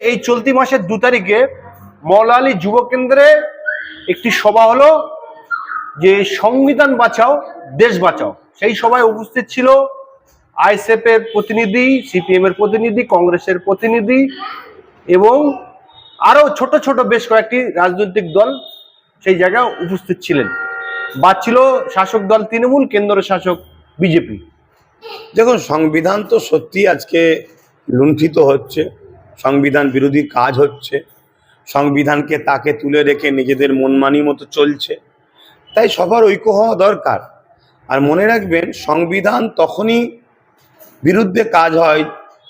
এই চলতি মাসের দু তারিখে মৌলালী যুব কেন্দ্রে একটি সভা হলো যে সংবিধান বাঁচাও, দেশ বাঁচাও। সেই সভায় উপস্থিত ছিল আইএসএফ এর প্রতিনিধি, সিপিএম এর প্রতিনিধি, কংগ্রেসের প্রতিনিধি এবং আরও ছোট ছোট বেশ কয়েকটি রাজনৈতিক দল সেই জায়গায় উপস্থিত ছিলেন। বাদ শাসক দল তৃণমূল, কেন্দ্র শাসক বিজেপি। দেখুন, সংবিধান তো সত্যি আজকে লুণ্ঠিত হচ্ছে। সংবিধান বিরোধী কাজ হচ্ছে। সংবিধানকে তাকে তুলে রেখে নিজেদের মনমানি মতো চলছে। তাই সবার ঐক্য হওয়া দরকার। আর মনে রাখবেন, সংবিধান তখনই বিরুদ্ধে কাজ হয়,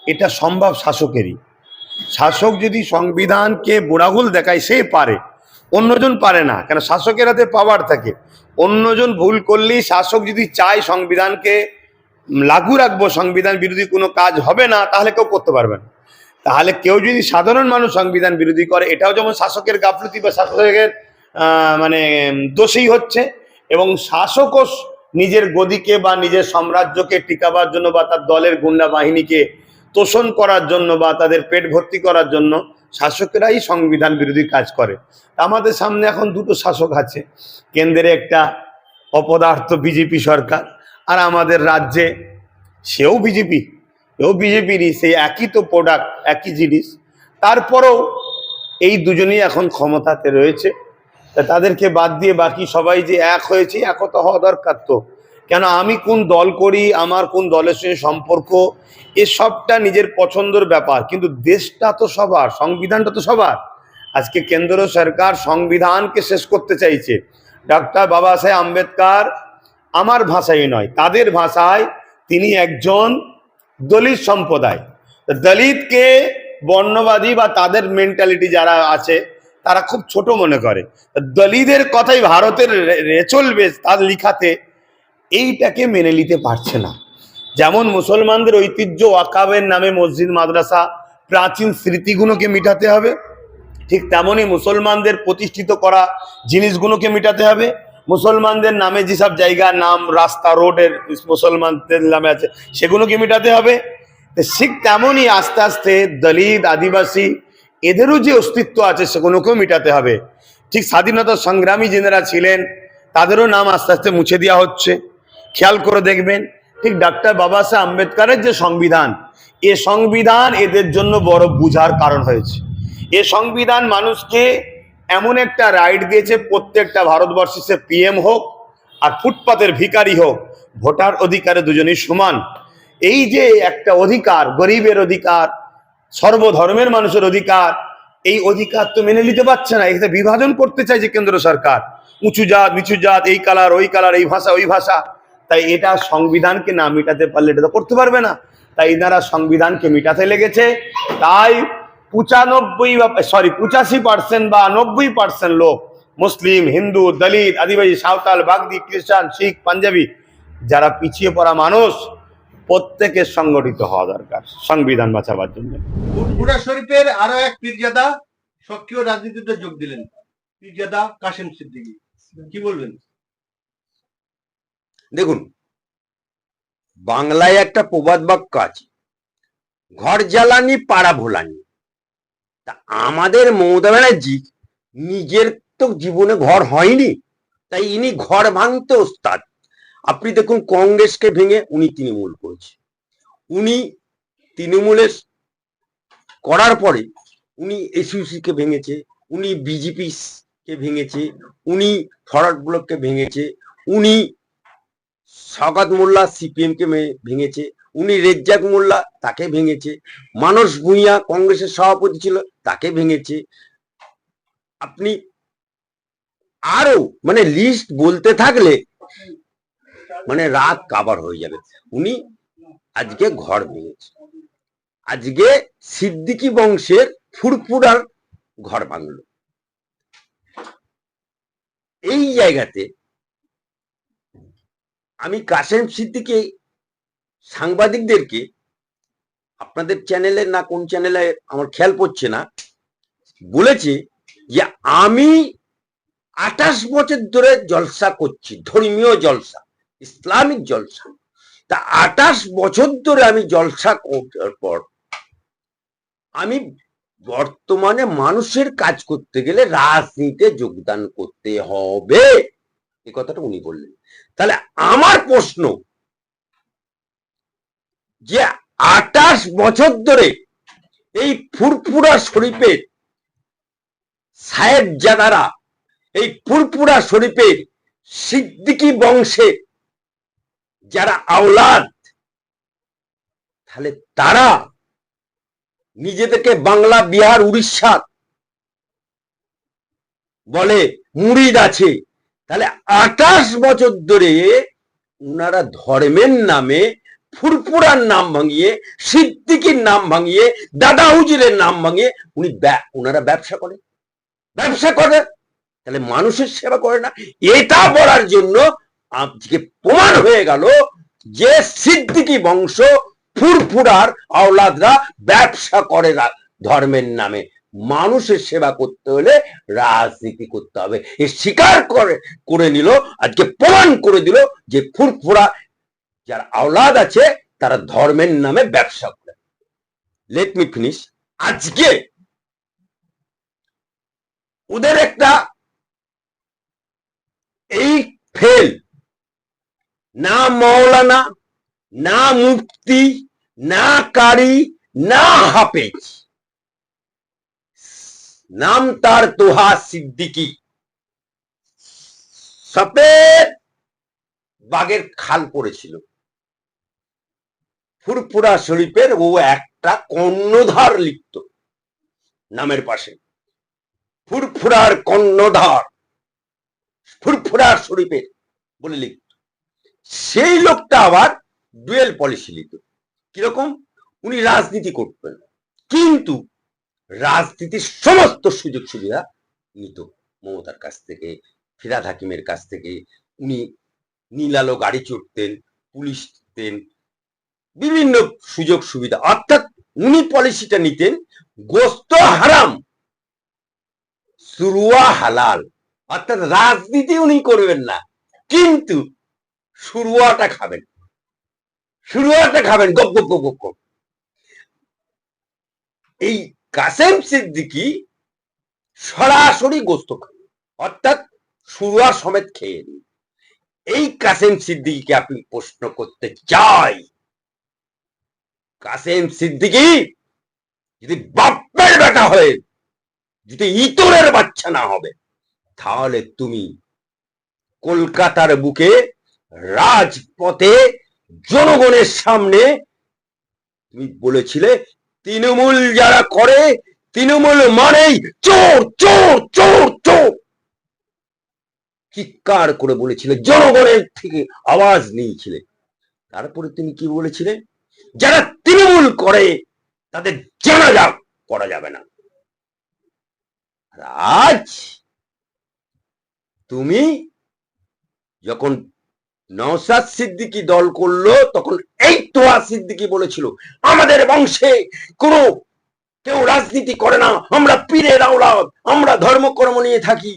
এটা সম্ভব শাসকেরই। শাসক যদি সংবিধানকে বোড়াগুল দেখায়, সে পারে। অন্যজন পারে না, কেন শাসকের হাতে পাওয়ার থাকে। অন্যজন ভুল করলেই শাসক যদি চায় সংবিধানকে লাগু রাখব, সংবিধান বিরোধী কোনো কাজ হবে না, তাহলে কেউ করতে পারবে না। তাহলে কেউ যদি সাধারণ মানুষ সংবিধান বিরোধী করে, এটাও যেমন শাসকের গাফলতি বা শাসকের মানে দোষেই হচ্ছে, এবং শাসকও নিজের গদিকে বা নিজের সাম্রাজ্যকে টিকাবার জন্য বা তার দলের গুন্ডা বাহিনীকে তোষণ করার জন্য বা তাদের পেট ভর্তি করার জন্য শাসকেরাই সংবিধান বিরোধী কাজ করে। আমাদের সামনে এখন দুটো শাসক আছে কেন্দ্রে একটা অপদার্থ বিজেপি সরকার আর আমাদের রাজ্যে সেও বিজেপি। এও বিজেপিরই সেই একই তো প্রোডাক্ট একই জিনিস। তারপরেও এই দুজনেই এখন ক্ষমতাতে রয়েছে। তা তাদেরকে বাদ দিয়ে বাকি সবাই যে এক হয়েছে একতা হওয়া দরকার তো। কেন আমি কোন দল করি, আমার কোন দলের সঙ্গে সম্পর্ক এসবটা নিজের পছন্দের ব্যাপার। কিন্তু দেশটা তো সবার, সংবিধানটা তো সবার। আজকে কেন্দ্র সরকার সংবিধানকে শেষ করতে চাইছে। ডক্টর বাবা সাহেব আম্বেদকর আমার ভাষায় নয়, তাদের ভাষায় তিনি একজন দলিত সম্প্রদায়। দলিতকে বর্ণবাদী বা তাদের মেন্টালিটি যারা আছে, তারা খুব ছোট মনে করে। তা দলিতের কথাই ভারতের রেচল বেশ তার লিখাতে এইটাকে মেনে নিতে পারছে না। যেমন মুসলমানদের ঐতিহ্য ওয়াকাবের নামে মসজিদ, মাদ্রাসা, প্রাচীন স্মৃতিগুলোকে মিটাতে হবে। ঠিক তেমনই মুসলমানদের প্রতিষ্ঠিত করা জিনিসগুলোকে মিটাতে হবে। মুসলমানদের নামে যেসব জায়গা নাম, রাস্তা, রোডের মুসলমানদের নামে আছে, সেগুলোকে মেটাতে হবে। ঠিক তেমনই আস্তে আস্তে দলিত, আদিবাসী, এদেরও যে অস্তিত্ব আছে সেগুলোকেও মেটাতে হবে। ঠিক স্বাধীনতা সংগ্রামী যেনারা ছিলেন, তাদেরও নাম আস্তে আস্তে মুছে দেওয়া হচ্ছে। খেয়াল করে দেখবেন, ঠিক ডাক্তার বাবা সাহেব আম্বেদকরের যে সংবিধান, এ সংবিধান এদের জন্য বড় বুঝার কারণ হয়েছে। এ সংবিধান মানুষকে এমন একটা রাইট দিয়েছে, প্রত্যেকটা ভারতবর্ষে সে পিএম হোক আর ফুটপাতের ভিখারি হোক, ভোটার অধিকারে দুজনেই সমান। এই যে একটা অধিকার, গরিবের অধিকার, সর্বধর্মের মানুষের অধিকার, এই অধিকার তো মেনে নিতে পারছে না। এতে বিভাজন করতে চাইছে কেন্দ্র সরকার। উঁচু জাত, নিচু জাত, এই কালার ওই কালার এই ভাষা, ওই ভাষা। তাই এটা সংবিধানকে না মেটাতে পারলে এটা তো করতে পারবে না। তাই এনারা সংবিধানকে মেটাতে লেগেছে। তাই পঁচানব্বই বা সরি পঁচাশি পার্সেন্ট বা নব্বই পার্সেন্ট লোক মুসলিম হিন্দু দলিত আদিবাসী সাঁওতাল বাগদি খ্রিস্টান শিখ পাঞ্জাবি যারা পিছিয়ে পড়া মানুষ প্রত্যেকের সংগঠিত হওয়া দরকার সংবিধান বাঁচাবার জন্য। ফুরফুরা শরীফের আরও এক পীরজাদা সক্রিয় রাজনীতিতে যোগ দিলেন পীরজাদা কাশেম সিদ্দিকী। কি বলবেন? দেখুন বাংলায় একটা প্রবাদ বাক্য আছে ঘর জ্বালানি পাড়া ভোলানি। তা আমাদের মমতা ব্যানার্জি নিজের তো জীবনে ঘর হয়নি, তাই ইনি ঘর ভাঙতে ওস্তাদ। আপনি দেখুন কংগ্রেসকে ভেঙে উনি তৃণমূল করেছে। উনি তৃণমূলের করার পরে উনি কে ভেঙেছে, উনি বিজেপি কে ভেঙেছে, উনি ফরওয়ার্ড ব্লককে ভেঙেছে, উনি সগাত মোল্লা সিপিএম কে ভেঙেছে। উনি রেজ্জাক মোল্লা, তাকে ভেঙেছে। মানস ভূঁইয়া, কংগ্রেসের সভাপতি ছিল, তাকে ভেঙেছে। আপনি আরও মানে লিস্ট বলতে থাকলে মানে রাত কাবার হয়ে যাবে। উনি আজকে ঘর ভেঙেছে। আজকে সিদ্দিকি বংশের ফুরফুরার ঘর ভাঙলো। এই জায়গাতে আমি কাসেম সিদ্দিকি সাংবাদিকদেরকে আপনাদের চ্যানেলে না কোন চ্যানেলে আমার খেয়াল পড়ছে না, বলেছে যে আমি আঠাশ বছর ধরে জলসা করছি, ধর্মীয় জলসা, ইসলামিক জলসা। তা আঠাশ বছর ধরে আমি জলসা করার পর আমি বর্তমানে মানুষের কাজ করতে গেলে রাজনীতিতে যোগদান করতে হবে। এ কথাটা উনি বললেন। তাহলে আমার প্রশ্ন যে আটাশ বছর ধরে এই ফুরফুরা শরীফের সাহেব জাদারা এই ফুরফুরা শরীফের সিদ্দিকি বংশে যারা আওলাদ, তাহলে তারা নিজেদেরকে বাংলা, বিহার, উড়িষ্যা বলে মুড়িদ আছে। তাহলে আঠাশ বছর ধরে ওনারা ধর্মের নামে ফুরফুরার নাম ভাঙিয়ে, সিদ্দিকির নাম ভাঙিয়ে দাদা হুজুরের নাম ভাঙিয়ে উনি উনারা ব্যবসা করে। ব্যবসা করে। তাহলে মানুষের সেবা করে না। এটা বলার জন্য আজকে প্রমাণ হয়ে গেল যে সিদ্দিকি বংশ ফুরফুরার আওলাদরা ব্যবসা করে না ধর্মের নামে। মানুষের সেবা করতে হলে রাজনীতি করতে হবে। এ স্বীকার করে করে নিল, আজকে প্রমাণ করে দিল যে ফুরফুরা যার আওলাদ আছে, তারা ধর্মের নামে ব্যবসা করে। লেট মি ফিনিশ আজকে ওদের একটা এই ফেল না মৌলানা না মুফতি, না কারি, না হাফেজ। নাম তার তোহা সিদ্দিকি। সফেদ বাগের খাল পড়েছিল। ফুরফুরা শরীফের ও একটা কর্ণধার লিখত নামের পাশে। ফুরফুরার কর্ণধার ফুরফুরার শরীফের বলে লিখত সেই লোকটা আবার ডুয়েল পলিসি লিখত কীরকম? উনি রাজনীতি করতেন। কিন্তু রাজনীতির সমস্ত সুযোগ সুবিধা নিত। মমতার কাছ থেকে, ফিরাদ হাকিমের কাছ থেকে। উনি নীলালো গাড়ি চড়তেন, পুলিশ দিতেন বিভিন্ন সুযোগ সুবিধা। অর্থাৎ উনি পলিসিটা নিতেন, গোস্ত হারাম, সুরুয়া হালাল। অর্থাৎ রাজনীতি উনি করবেন না, কিন্তু সুরুয়াটা খাবেন। সুরুয়াটা খাবেন, গপ গপ গপ গপ। এই কাসেম সিদ্দিকি সরাসরি গোস্ত খান, অর্থাৎ সুরুয়া সমেত খেয়ে এই কাসেম সিদ্দিকিকে আপনি প্রশ্ন করতে চাই। কাসেম সিদ্দিকি যদি বাপ্পের বেটা হয়ে, যদি ইতরের বাচ্চা না হবে, তাহলে তুমি কলকাতার বুকে রাজপথে জনগণের সামনে, তুমি বলেছিলে তৃণমূল যারা করে, তৃণমূল মানেই চোর চোর চোর চোর। চিৎকার করে বলেছিলে, জনগণের থেকে আওয়াজ নিয়েছিলে। তারপরে তুমি কি বলেছিলে? যারা তৃণমূল করে, তাদের জানাজা করা যাবে না। আজ তুমি যখন নওসাদ সিদ্দিকি দল করল, তখন এই তোয়া সিদ্দিকি বলেছিল, আমাদের বংশে কোনো কেউ রাজনীতি করে না, আমরা পীরের আওলাদ, আমরা ধর্মকর্ম নিয়ে থাকি।